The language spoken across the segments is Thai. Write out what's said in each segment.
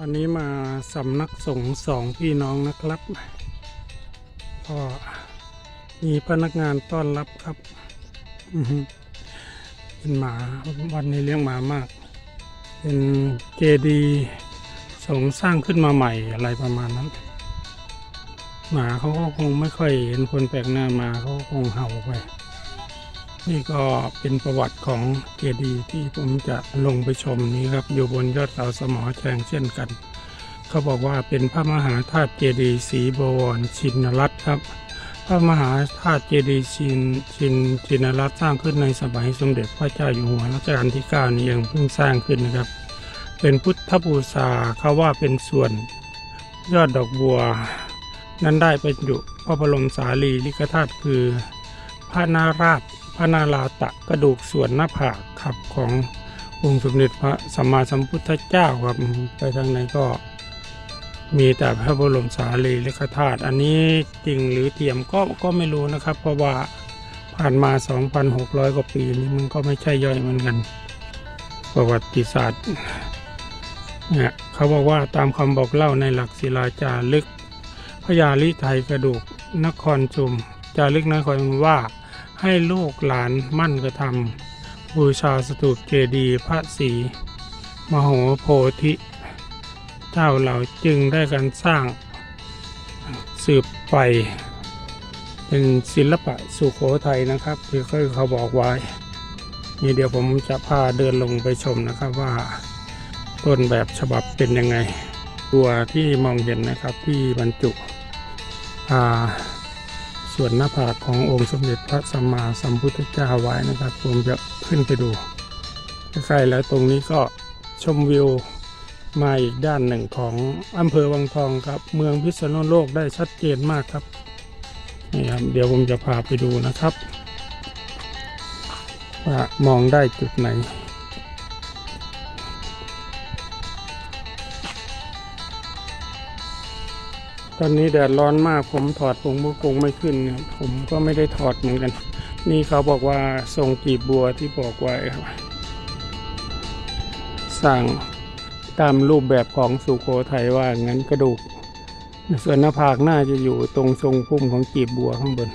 อันนี้มาสำนักสงฆ์สองพี่น้องนะครับก็มีพนักงานต้อนรับครับเป็นหมาวันนี้เลี้ยงหมามาก เป็นเจดีสงสร้างขึ้นมาใหม่อะไรประมาณนั้น หมาเขาก็คงไม่ค่อยเห็นคนแปลกหน้ามาเขาคงเห่าไป นี่ก็เป็นประวัติของเจดีย์ที่ผมจะลงไปชมนี้ครับ อยู่บนยอดเขาสมอแจงเช่นกัน เขาบอกว่าเป็นพระมหาธาตุเจดีย์ศรีบวรชินรัตน์ครับ พระมหาธาตุเจดีย์ชินชินชินรัตน์สร้างขึ้นในสมัยสมเด็จพระเจ้าอยู่หัวรัชกาลที่9นี้เองเพิ่งสร้างขึ้นนะครับ เป็นพุทธบูชาเขาว่าเป็นส่วนยอดดอกบัว นั้นได้บรรจุพระบรมสารีริกธาตุคือพระนาราช พระนาราตะกระดูกส่วนหน้าผากครับขององค์สมเด็จพระสัมมาสัมพุทธเจ้าครับไปทางไหนก็มีแต่พระบรมสารีริกธาตุอันนี้จริงหรือเทียมก็ก็ไม่รู้นะครับ เพราะว่าผ่านมา 2,600 กว่าปีนี้มันก็ไม่ใช่ย่อยเหมือนกัน ประวัติศาสตร์เนี่ยเขาบอกว่าตามคำบอกเล่าในหลักศิลาจารึกพญาลิไทยกระดูกนครชุมจารึกนครว่า ให้ลูกหลานมั่นกระทำบูชาสถูปเจดีย์พระศรีมโหโพธิ เจ้าเหล่าจึงได้การสร้างสืบไป เป็นศิลปะสุโขทัยนะครับที่เขาบอกไว้ นี่เดี๋ยวผมจะพาเดินลงไปชมนะครับว่าต้นแบบฉบับเป็นยังไง ตัวที่มองเห็นนะครับที่บรรจุอ่า ส่วนหน้าผากขององค์สมเด็จพระสัมมาสัมพุทธเจ้าไว้นะครับผมจะขึ้นไปดูใกล้ๆแล้วตรงนี้ก็ชมวิวมาอีกด้านหนึ่งของอำเภอวังทองครับ เมืองพิษณุโลกได้ชัดเจนมากครับนี่ครับเดี๋ยวผมจะพาไปดูนะครับ ว่ามองได้จุดไหน ตอนนี้แดดร้อนมากผมถอดผมก็คงไม่ขึ้นครับผมก็ไม่ได้ถอดเหมือนกัน นี่เขาบอกว่าทรงกีบบัวที่บอกไว้ครับสร้างตามรูปแบบของสุโขทัยว่างั้นกระดูก ส่วนหน้าผากน่าจะอยู่ตรงทรงพุ่มของกีบบัวข้างบน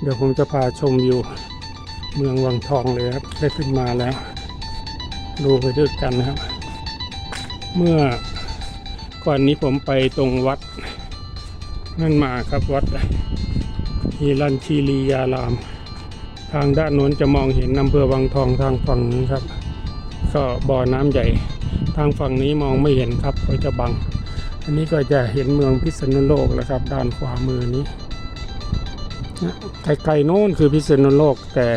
เดี๋ยวผมจะพาชมวิวเมืองวังทองเลยครับ ได้ขึ้นมาแล้ว ดูไปด้วยกันนะครับ เมื่อก่อนนี้ผมไปตรงวัด นั่นมาครับวัดฮีรันชีรียาราม ทางด้านโน้นจะมองเห็นอำเภอวังทองทางฝั่งนี้ครับ ก็บ่อน้ำใหญ่ ทางฝั่งนี้มองไม่เห็นครับก็จะบัง อันนี้ก็จะเห็นเมืองพิษณุโลกแล้วครับ ด้านขวามือนี้ไกลๆโน้นคือพิษณุโลก แต่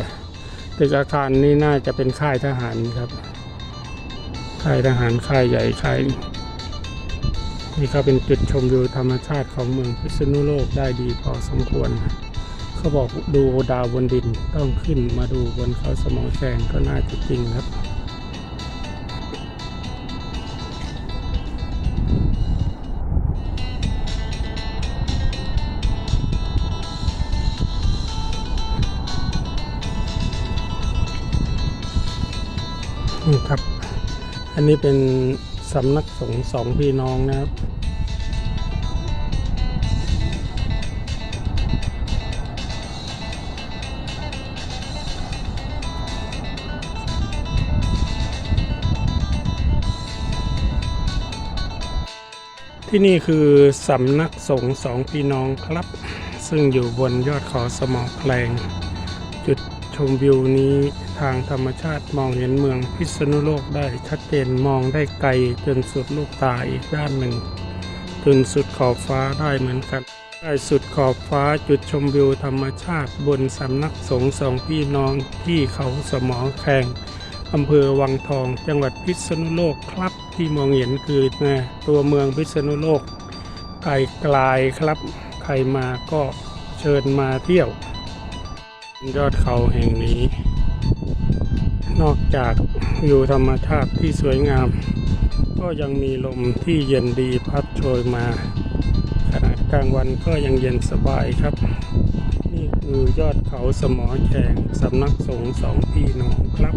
ตึกอาคารนี้น่าจะเป็นค่ายทหารครับ ค่ายทหารค่ายใหญ่ค่าย นี่ก็เป็นจุดชมวิวธรรมชาติของเมืองพิษณุโลกได้ดีพอสมควร เขาบอกดูดาวบนดินต้องขึ้นมาดูบนเขาสมองแสงก็น่าจะจริงครับนี่ครับ อันนี้เป็น สำนักสงฆ์สองพี่น้องนะครับ ที่นี่คือสำนักสงฆ์สองพี่น้องครับ ซึ่งอยู่บนยอดเขาสมอแคลงจุด ชมวิวนี้ทางธรรมชาติมองเห็นเมืองพิษณุโลกได้ชัดเจนมองได้ไกลจนสุดลูกตาอีกด้านหนึ่งจนสุดขอบฟ้าได้เหมือนกันได้สุดขอบฟ้าจุดชมวิวธรรมชาติบนสำนักสงฆ์สองพี่น้องที่เขาสมอแคงอำเภอวังทองจังหวัดพิษณุโลกครับที่มองเห็นคือนะตัวเมืองพิษณุโลกไกลไกลครับ ใครมาก็เชิญมาเที่ยว ยอดเขาแห่งนี้ นอกจากวิวธรรมชาติที่สวยงาม ก็ยังมีลมที่เย็นดีพัดโชยมาขณะกลางวันก็ยังเย็นสบายครับ นี่คือยอดเขาสมอแขงสำนักสงฆ์สองพี่น้องครับ